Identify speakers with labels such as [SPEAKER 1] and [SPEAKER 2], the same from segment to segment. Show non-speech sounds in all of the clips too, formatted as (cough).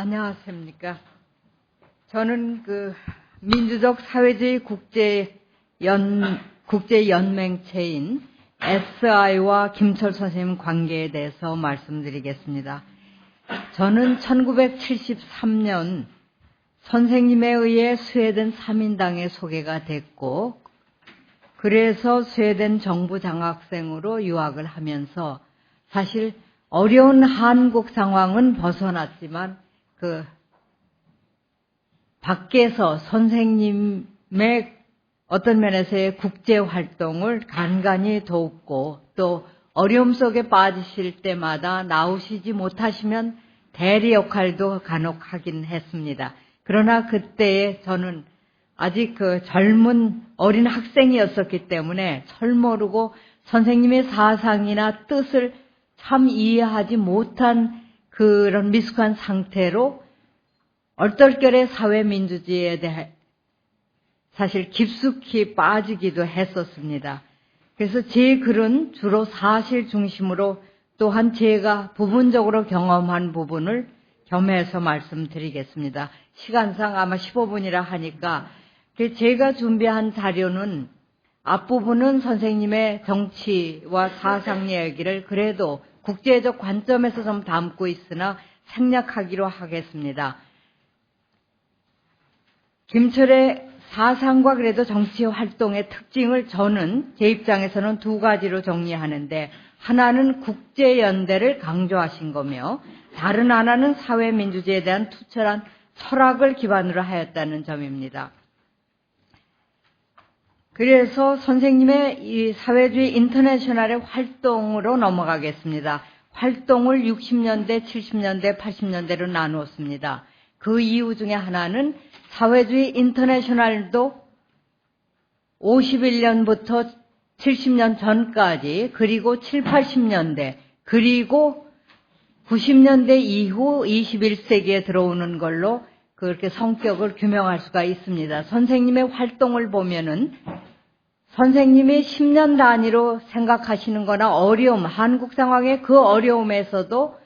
[SPEAKER 1] 안녕하십니까. 저는 그 민주적 사회주의 국제 연 국제 연맹체인 SI와 김철 선생님 관계에 대해서 말씀드리겠습니다. 저는 1973년 선생님에 의해 스웨덴 3인당에 소개가 됐고 그래서 스웨덴 정부 장학생으로 유학을 하면서 사실 어려운 한국 상황은 벗어났지만 그 밖에서 선생님의 어떤 면에서의 국제 활동을 간간히 돕고 또 어려움 속에 빠지실 때마다 나오시지 못하시면 대리 역할도 간혹 하긴 했습니다. 그러나 그때에 저는 아직 그 젊은 어린 학생이었었기 때문에 철 모르고 선생님의 사상이나 뜻을 참 이해하지 못한 그런 미숙한 상태로 얼떨결에 사회민주주의에 대해 사실 깊숙이 빠지기도 했었습니다. 그래서 제 글은 주로 사실 중심으로 또한 제가 부분적으로 경험한 부분을 겸해서 말씀드리겠습니다. 시간상 아마 15분이라 하니까 그 제가 준비한 자료는 앞부분은 선생님의 정치와 사상 이야기를 그래도 국제적 관점에서 좀 담고 있으나 생략하기로 하겠습니다. 김철의 사상과 그래도 정치 활동의 특징을 저는 제 입장에서는 두 가지로 정리하는데 하나는 국제연대를 강조하신 거며 다른 하나는 사회민주주의에 대한 투철한 철학을 기반으로 하였다는 점입니다. 그래서 선생님의 이 사회주의 인터내셔널의 활동으로 넘어가겠습니다. 활동을 60년대, 70년대, 80년대로 나누었습니다. 그 이유 중에 하나는 사회주의 인터내셔널도 51년부터 70년 전까지 그리고 7, 80년대 그리고 90년대 이후 21세기에 들어오는 걸로 그렇게 성격을 규명할 수가 있습니다. 선생님의 활동을 보면은 선생님이 10년 단위로 생각하시는 거나 어려움, 한국 상황의 그 어려움에서도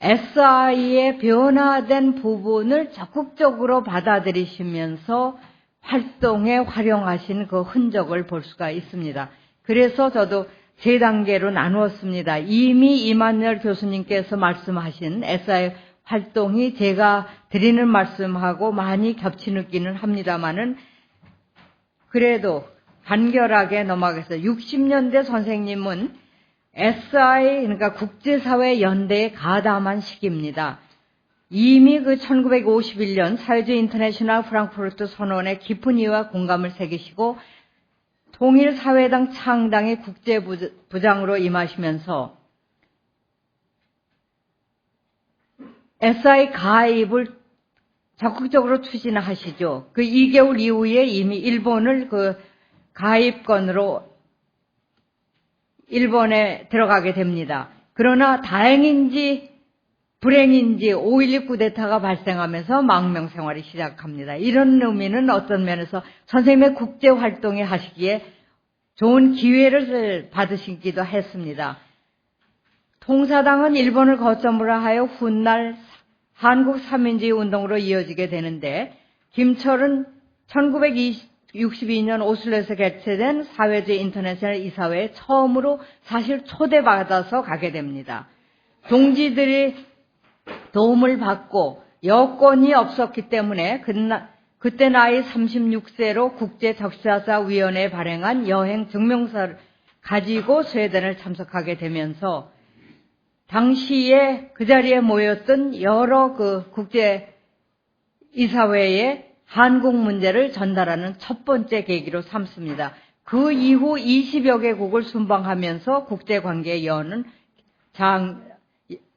[SPEAKER 1] SI의 변화된 부분을 적극적으로 받아들이시면서 활동에 활용하신 그 흔적을 볼 수가 있습니다. 그래서 저도 세 단계로 나누었습니다. 이미 이만열 교수님께서 말씀하신 SI 활동이 제가 드리는 말씀하고 많이 겹치는기는 합니다만은 그래도 간결하게 넘어가겠어요. 60년대 선생님은 SI, 그러니까 국제사회 연대에 가담한 시기입니다. 이미 그 1951년 사회주의 인터내셔널 프랑크푸르트 선언에 깊은 이유와 공감을 새기시고 통일사회당 창당의 국제부장으로 임하시면서 SI 가입을 적극적으로 추진하시죠. 그 2개월 이후에 이미 일본을 그 가입권으로 일본에 들어가게 됩니다. 그러나 다행인지 불행인지 5.16 쿠데타가 발생하면서 망명 생활이 시작합니다. 이런 의미는 어떤 면에서 선생님의 국제 활동에 하시기에 좋은 기회를 받으시기도 했습니다. 통사당은 일본을 거점으로 하여 훗날 한국 삼민주의 운동으로 이어지게 되는데 김철은 1962년 오슬로에서 개최된 사회주의 인터내셔널 이사회에 처음으로 사실 초대받아서 가게 됩니다. 동지들이 도움을 받고 여건이 없었기 때문에 그때 나이 36세로 국제적시사위원회에 발행한 여행 증명서를 가지고 스웨덴을 참석하게 되면서 당시에 그 자리에 모였던 여러 그 국제 이사회에 한국 문제를 전달하는 첫 번째 계기로 삼습니다. 그 이후 20여 개국을 순방하면서 국제관계 여는 장,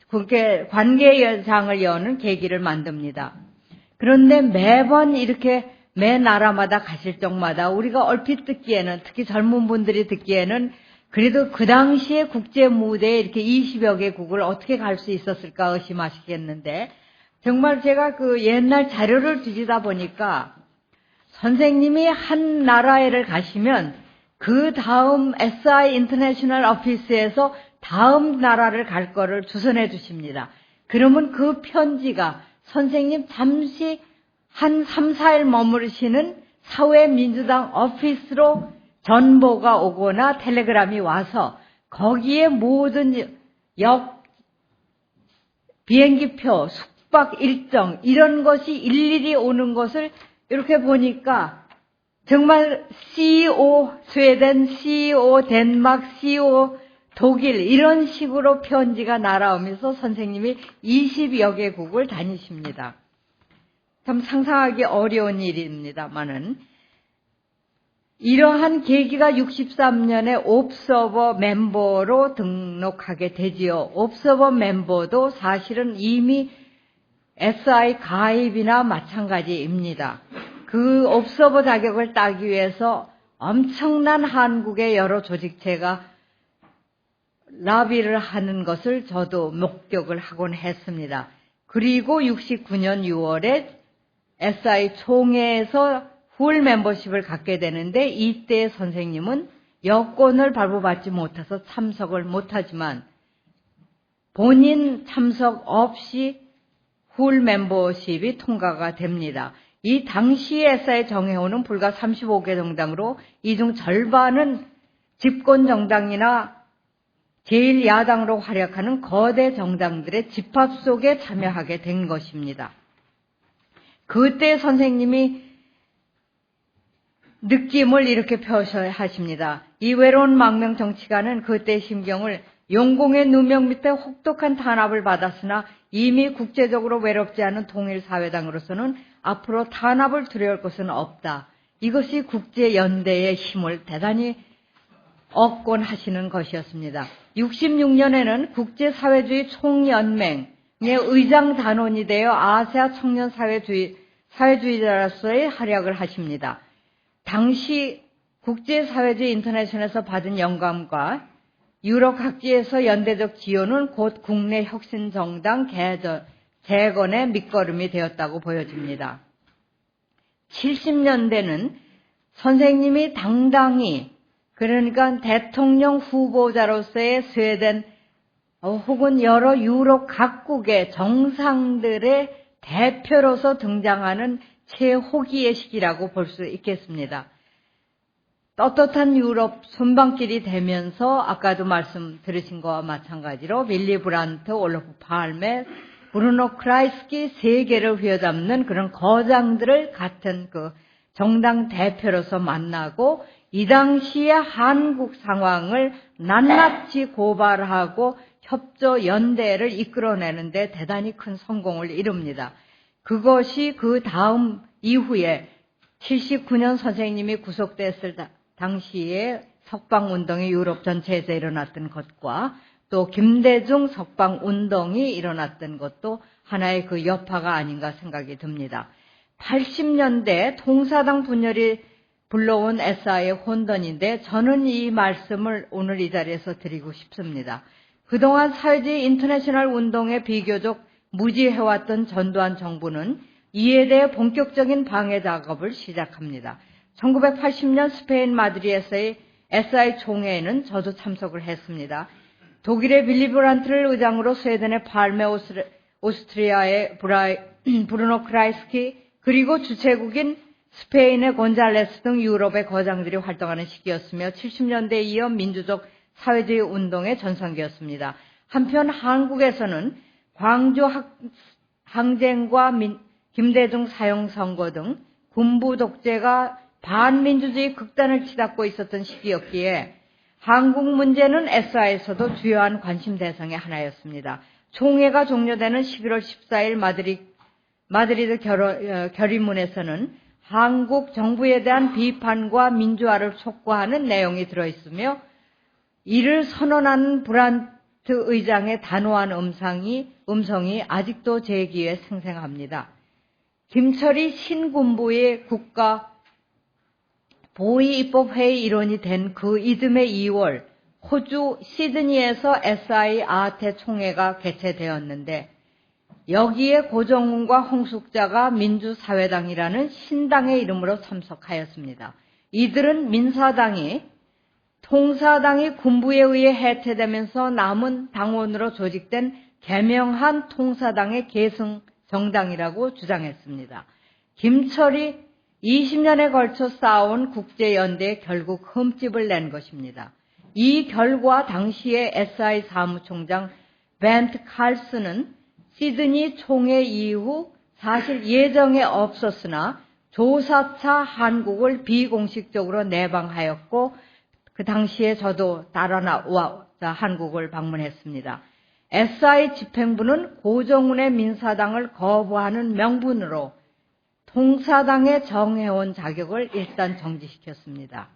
[SPEAKER 1] 국회 관계장을 여는 계기를 만듭니다. 그런데 매번 이렇게 매 나라마다 가실 적마다 우리가 얼핏 듣기에는 특히 젊은 분들이 듣기에는 그래도 그 당시에 국제 무대에 이렇게 20여 개국을 어떻게 갈 수 있었을까 의심하시겠는데 정말 제가 그 옛날 자료를 뒤지다 보니까 선생님이 한 나라에를 가시면 그 다음 SI 인터내셔널 오피스에서 다음 나라를 갈 거를 주선해 주십니다. 그러면 그 편지가 선생님 잠시 한 3, 4일 머무르시는 사회민주당 오피스로 전보가 오거나 텔레그램이 와서 거기에 모든 역 비행기표, 숙 박 일정 이런 것이 일일이 오는 것을 이렇게 보니까 정말 CEO 스웨덴, CEO 덴마크, CEO 독일 이런 식으로 편지가 날아오면서 선생님이 20여 개국을 다니십니다. 참 상상하기 어려운 일입니다만은 이러한 계기가 63년에 옵서버 멤버로 등록하게 되지요. 옵서버 멤버도 사실은 이미 SI 가입이나 마찬가지입니다. 그 옵서버 자격을 따기 위해서 엄청난 한국의 여러 조직체가 라비를 하는 것을 저도 목격을 하곤 했습니다. 그리고 69년 6월에 SI 총회에서 풀 멤버십을 갖게 되는데 이때 선생님은 여권을 발부받지 못해서 참석을 못하지만 본인 참석 없이 풀 멤버십이 통과가 됩니다. 이 당시 SI 정회원은 불과 35개 정당으로 이 중 절반은 집권 정당이나 제1야당으로 활약하는 거대 정당들의 집합 속에 참여하게 된 것입니다. 그때 선생님이 느낌을 이렇게 표시하십니다. 이 외로운 망명 정치가는 그때 심경을 용공의 누명 밑에 혹독한 탄압을 받았으나 이미 국제적으로 외롭지 않은 통일사회당으로서는 앞으로 탄압을 두려울 것은 없다. 이것이 국제연대의 힘을 대단히 얻곤 하시는 것이었습니다. 66년에는 국제사회주의 총연맹의 의장 단원이 되어 아시아 청년 사회주의, 사회주의자로서의 활약을 하십니다. 당시 국제사회주의 인터내셔널에서 받은 영감과 유럽 각지에서 연대적 지원은 곧 국내 혁신정당 개전, 재건의 밑거름이 되었다고 보여집니다. 70년대는 선생님이 당당히 그러니까 대통령 후보자로서의 스웨덴 어, 혹은 여러 유럽 각국의 정상들의 대표로서 등장하는 최호기의 시기라고 볼 수 있겠습니다. 떳떳한 유럽 순방길이 되면서 아까도 말씀 들으신 것과 마찬가지로 밀리 브란트, 올로프 팔메, 브루노 크라이스키 세 개를 휘어잡는 그런 거장들을 같은 그 정당 대표로서 만나고 이 당시의 한국 상황을 낱낱이 고발하고 협조 연대를 이끌어내는데 대단히 큰 성공을 이룹니다. 그것이 그 다음 이후에 79년 선생님이 구속됐을 당시에 석방운동이 유럽 전체에서 일어났던 것과 또 김대중 석방운동이 일어났던 것도 하나의 그 여파가 아닌가 생각이 듭니다. 80년대 통사당 분열이 불러온 SI의 혼돈인데 저는 이 말씀을 오늘 이 자리에서 드리고 싶습니다. 그동안 사회주의 인터내셔널 운동에 비교적 무지해왔던 전두환 정부는 이에 대해 본격적인 방해 작업을 시작합니다. 1980년 스페인 마드리에서의 SI 총회에는 저도 참석을 했습니다. 독일의 빌리 브란트를 의장으로 스웨덴의 팔메 오스트리아의 브라이, (clears throat) 브루노 크라이스키 그리고 주최국인 스페인의 곤잘레스 등 유럽의 거장들이 활동하는 시기였으며 70년대에 이어 민주적 사회주의 운동의 전성기였습니다. 한편 한국에서는 광주 항쟁과 민, 김대중 사형 선거 등 군부 독재가 반민주주의 극단을 치닫고 있었던 시기였기에 한국 문제는 SI에서도 주요한 관심 대상의 하나였습니다. 총회가 종료되는 11월 14일 마드리, 마드리드 결, 어, 결의문에서는 한국 정부에 대한 비판과 민주화를 촉구하는 내용이 들어있으며 이를 선언하는 브란트 의장의 단호한 음성이, 음성이 아직도 제 귀에 생생합니다. 김철희 신군부의 국가 보위 입법회의 일원이 된 그 이듬해 2월 호주 시드니에서 SI 아태 총회가 개최되었는데 여기에 고정훈과 홍숙자가 민주사회당이라는 신당의 이름으로 참석하였습니다. 이들은 민사당이 통사당이 군부에 의해 해체되면서 남은 당원으로 조직된 개명한 통사당의 계승 정당이라고 주장했습니다. 김철이 20년에 걸쳐 쌓아온 국제연대에 결국 흠집을 낸 것입니다. 이 결과 당시의 SI 사무총장 벤트 칼스는 시드니 총회 이후 사실 예정에 없었으나 조사차 한국을 비공식적으로 내방하였고 그 당시에 저도 따라나와 한국을 방문했습니다. SI 집행부는 고정운의 민사당을 거부하는 명분으로 통사당에 정해온 자격을 일단 정지시켰습니다.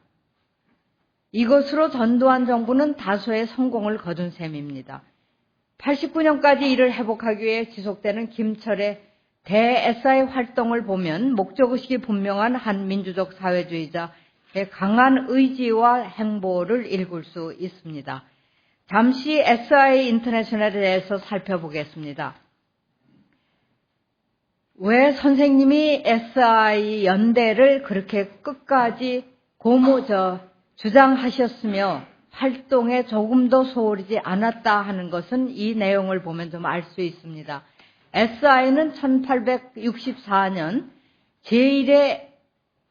[SPEAKER 1] 이것으로 전두환 정부는 다소의 성공을 거둔 셈입니다. 89년까지 이를 회복하기 위해 지속되는 김철의 대-SI 활동을 보면 목적의식이 분명한 한 민주적 사회주의자의 강한 의지와 행보를 읽을 수 있습니다. 잠시 SI 인터내셔널에 대해서 살펴보겠습니다. 왜 선생님이 SI 연대를 그렇게 끝까지 고무저 주장하셨으며 활동에 조금도 소홀히지 않았다 하는 것은 이 내용을 보면 좀 알 수 있습니다. SI는 1864년 제1의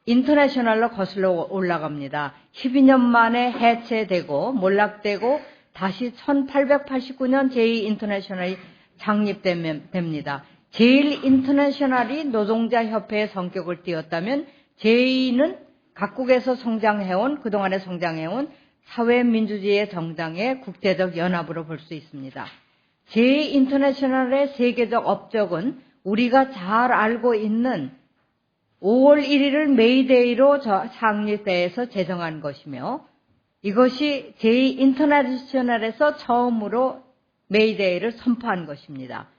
[SPEAKER 1] 인터내셔널로 거슬러 올라갑니다. 12년 만에 해체되고 몰락되고 다시 1889년 제2 인터내셔널이 창립됩니다. 제1 인터내셔널이 노동자 협회의 성격을 띄었다면 제2는 각국에서 성장해온 그동안에 성장해온 사회민주주의의 정당의 국제적 연합으로 볼 수 있습니다. 제2 인터내셔널의 세계적 업적은 우리가 잘 알고 있는 5월 1일을 메이데이로 창립대에서 제정한 것이며 이것이 제2 인터내셔널에서 처음으로 메이데이를 선포한 것입니다.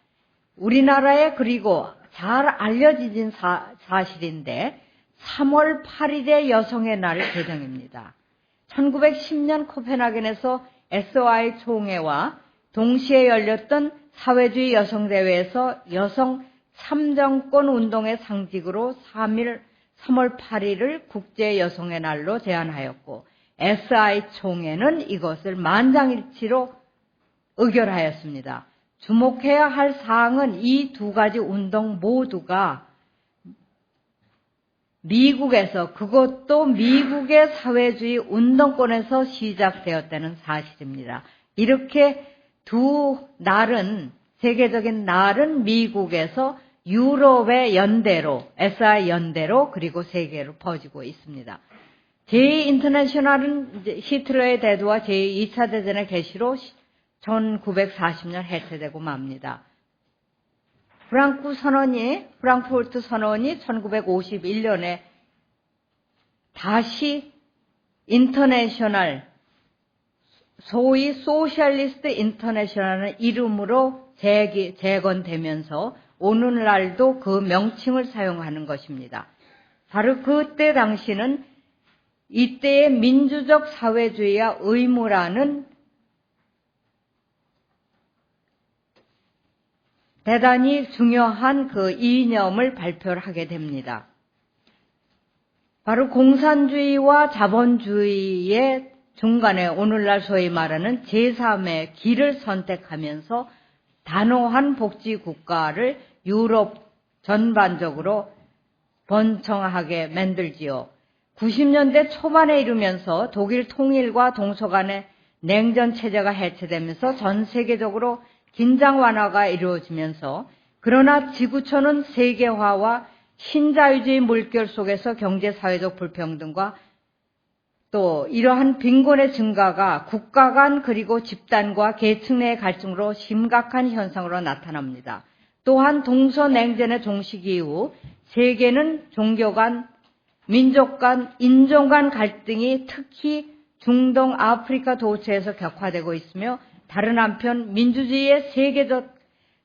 [SPEAKER 1] 우리나라에 그리고 잘 알려진 사, 사실인데 3월 8일의 여성의 날 개정입니다. 1910년 코펜하겐에서 SOI 총회와 동시에 열렸던 사회주의 여성대회에서 여성 참정권 운동의 상징으로 3일, 3월 8일을 국제 여성의 날로 제안하였고 SI 총회는 이것을 만장일치로 의결하였습니다. 주목해야 할 사항은 이 두 가지 운동 모두가 미국에서 그것도 미국의 사회주의 운동권에서 시작되었다는 사실입니다. 이렇게 두 날은 세계적인 날은 미국에서 유럽의 연대로 SI 연대로 그리고 세계로 퍼지고 있습니다. 제2 인터내셔널은 히틀러의 대두와 제2차 대전의 개시로 1940년 해체되고 맙니다. 프랑크 선언이 프랑크푸르트 선언이 1951년에 다시 인터내셔널 소위 소셜리스트 인터내셔널 이름으로 재기, 재건되면서 오늘날도 그 명칭을 사용하는 것입니다. 바로 그때 당시는 이때의 민주적 사회주의와 의무라는 대단히 중요한 그 이념을 발표를 하게 됩니다. 바로 공산주의와 자본주의의 중간에 오늘날 소위 말하는 제3의 길을 선택하면서 단호한 복지 국가를 유럽 전반적으로 번창하게 만들지요. 90년대 초반에 이르면서 독일 통일과 동서간의 냉전 체제가 해체되면서 전 세계적으로 긴장 완화가 이루어지면서 그러나 지구촌은 세계화와 신자유주의 물결 속에서 경제 사회적 불평등과 또 이러한 빈곤의 증가가 국가 간 그리고 집단과 계층 내의 갈증으로 심각한 현상으로 나타납니다. 또한 동서냉전의 종식 이후 세계는 종교 간, 민족 간, 인종 간 갈등이 특히 중동 아프리카 도처에서 격화되고 있으며 다른 한편 민주주의의 세계적,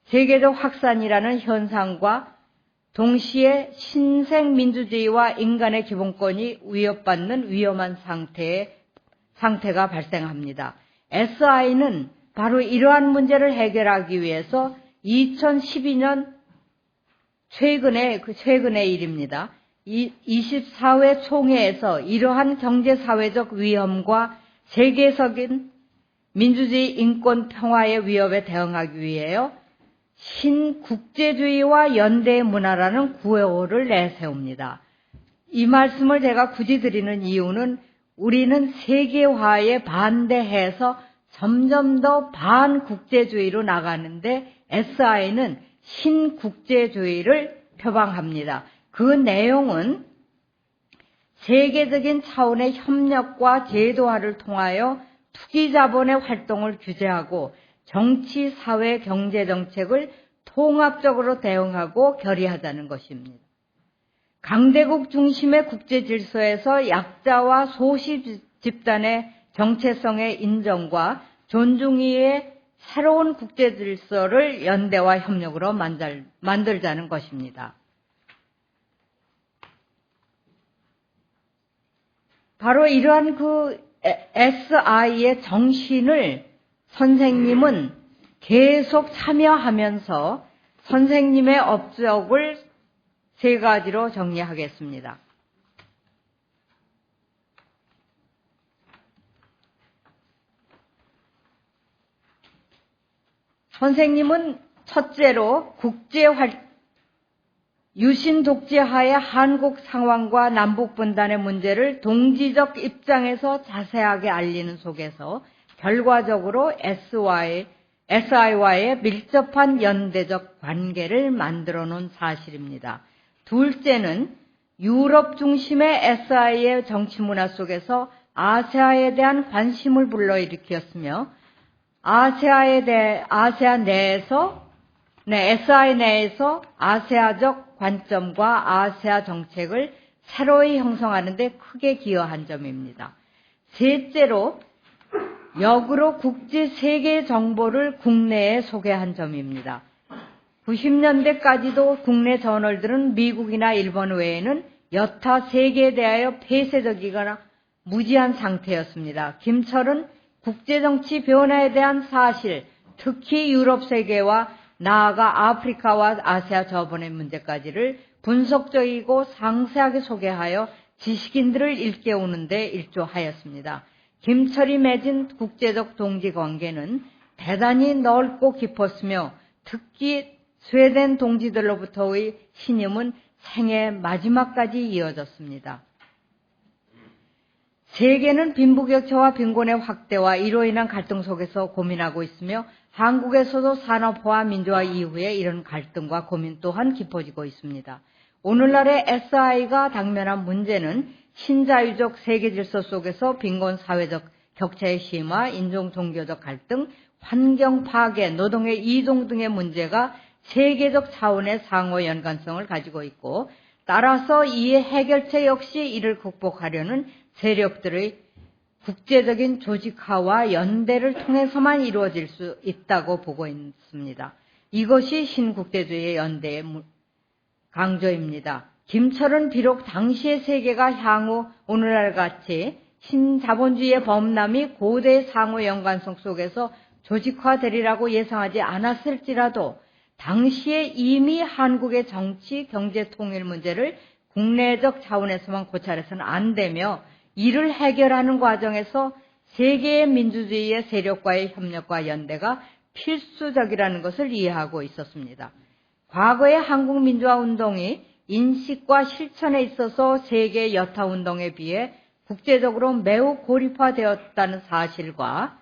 [SPEAKER 1] 세계적 확산이라는 현상과 동시에 신생 민주주의와 인간의 기본권이 위협받는 위험한 상태의 상태가 발생합니다. SI는 바로 이러한 문제를 해결하기 위해서 2012년 최근에 그 최근의 일입니다. 24회 총회에서 이러한 경제사회적 위험과 세계적인 민주주의 인권 평화의 위협에 대응하기 위해요. 신국제주의와 연대 문화라는 구호를 내세웁니다. 이 말씀을 제가 굳이 드리는 이유는 우리는 세계화에 반대해서 점점 더 반국제주의로 나가는데 SI는 신국제주의를 표방합니다. 그 내용은 세계적인 차원의 협력과 제도화를 통하여 투기 자본의 활동을 규제하고 정치, 사회, 경제 정책을 통합적으로 대응하고 결의하자는 것입니다. 강대국 중심의 국제 질서에서 약자와 소시 집단의 정체성의 인정과 존중 위의 새로운 국제 질서를 연대와 협력으로 만들, 만들자는 것입니다. 바로 이러한 그 SI의 정신을 선생님은 계속 참여하면서 선생님의 업적을 세 가지로 정리하겠습니다. 선생님은 첫째로 국제 활 유신 독재하의 한국 상황과 남북 분단의 문제를 동지적 입장에서 자세하게 알리는 속에서 결과적으로 SY, SI와의 밀접한 연대적 관계를 만들어 놓은 사실입니다. 둘째는 유럽 중심의 SI의 정치 문화 속에서 아세아에 대한 관심을 불러일으켰으며 아세아에 대해 아세안 내에서 네, SI 내에서 아세아적 관점과 아세아 정책을 새로이 형성하는 데 크게 기여한 점입니다. 셋째로 역으로 국제 세계 정보를 국내에 소개한 점입니다. 90년대까지도 국내 저널들은 미국이나 일본 외에는 여타 세계에 대하여 폐쇄적이거나 무지한 상태였습니다. 김철은 국제정치 변화에 대한 사실, 특히 유럽 세계와 나아가 아프리카와 아시아 저번의 문제까지를 분석적이고 상세하게 소개하여 지식인들을 일깨우는 데 일조하였습니다. 김철이 맺은 국제적 동지 관계는 대단히 넓고 깊었으며 특히 스웨덴 동지들로부터의 신임은 생애 마지막까지 이어졌습니다. 세계는 빈부격차와 빈곤의 확대와 이로 인한 갈등 속에서 고민하고 있으며 한국에서도 산업화 민주화 이후에 이런 갈등과 고민 또한 깊어지고 있습니다. 오늘날의 SI가 당면한 문제는 신자유적 세계 질서 속에서 빈곤 사회적 격차의 심화, 인종 종교적 갈등, 환경 파괴, 노동의 이동 등의 문제가 세계적 차원의 상호 연관성을 가지고 있고 따라서 이 해결책 역시 이를 극복하려는 세력들의 국제적인 조직화와 연대를 통해서만 이루어질 수 있다고 보고 있습니다. 이것이 신국제주의의 연대의 강조입니다. 김철은 비록 당시의 세계가 향후 오늘날 같이 신자본주의의 범람이 고대 상호 연관성 속에서 조직화되리라고 예상하지 않았을지라도 당시에 이미 한국의 정치, 경제 통일 문제를 국내적 차원에서만 고찰해서는 안 되며 이를 해결하는 과정에서 세계의 민주주의의 세력과의 협력과 연대가 필수적이라는 것을 이해하고 있었습니다. 과거의 한국 민주화 운동이 인식과 실천에 있어서 세계 여타 운동에 비해 국제적으로 매우 고립화되었다는 사실과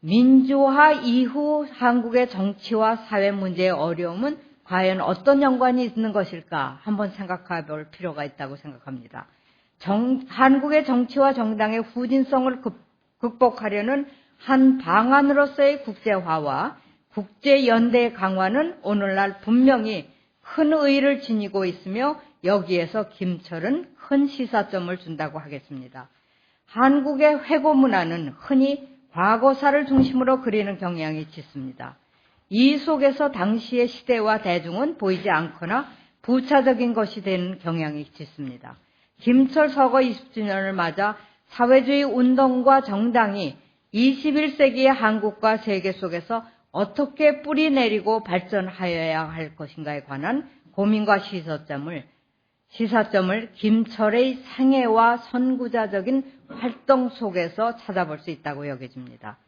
[SPEAKER 1] 민주화 이후 한국의 정치와 사회 문제의 어려움은 과연 어떤 연관이 있는 것일까 한번 생각해 볼 필요가 있다고 생각합니다. 정, 한국의 정치와 정당의 후진성을 극복하려는 한 방안으로서의 국제화와 국제연대 강화는 오늘날 분명히 큰 의의를 지니고 있으며 여기에서 김철은 큰 시사점을 준다고 하겠습니다. 한국의 회고 문화는 흔히 과거사를 중심으로 그리는 경향이 짙습니다. 이 속에서 당시의 시대와 대중은 보이지 않거나 부차적인 것이 되는 경향이 짙습니다. 김철 서거 20주년을 맞아 사회주의 운동과 정당이 21세기의 한국과 세계 속에서 어떻게 뿌리 내리고 발전하여야 할 것인가에 관한 고민과 시사점을 시사점을 김철의 생애와 선구자적인 활동 속에서 찾아볼 수 있다고 여겨집니다.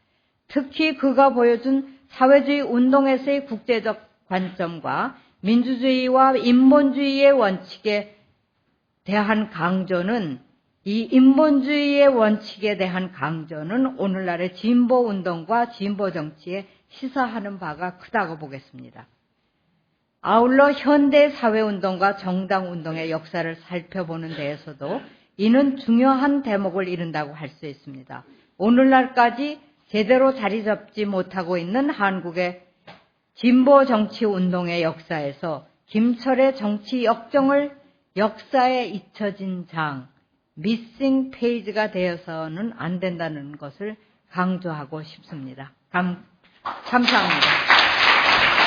[SPEAKER 1] 특히 그가 보여준 사회주의 운동에서의 국제적 관점과 민주주의와 인본주의의 원칙에 대한 강조는 이 인본주의의 원칙에 대한 강조는 오늘날의 진보 운동과 진보 정치에 시사하는 바가 크다고 보겠습니다. 아울러 현대 사회 운동과 정당 운동의 역사를 살펴보는 데에서도 이는 중요한 대목을 이룬다고 할 수 있습니다. 오늘날까지 제대로 자리 잡지 못하고 있는 한국의 진보 정치 운동의 역사에서 김철의 정치 역정을 역사에 잊혀진 장, 미싱 페이지가 되어서는 안 된다는 것을 강조하고 싶습니다. 감, 감사합니다.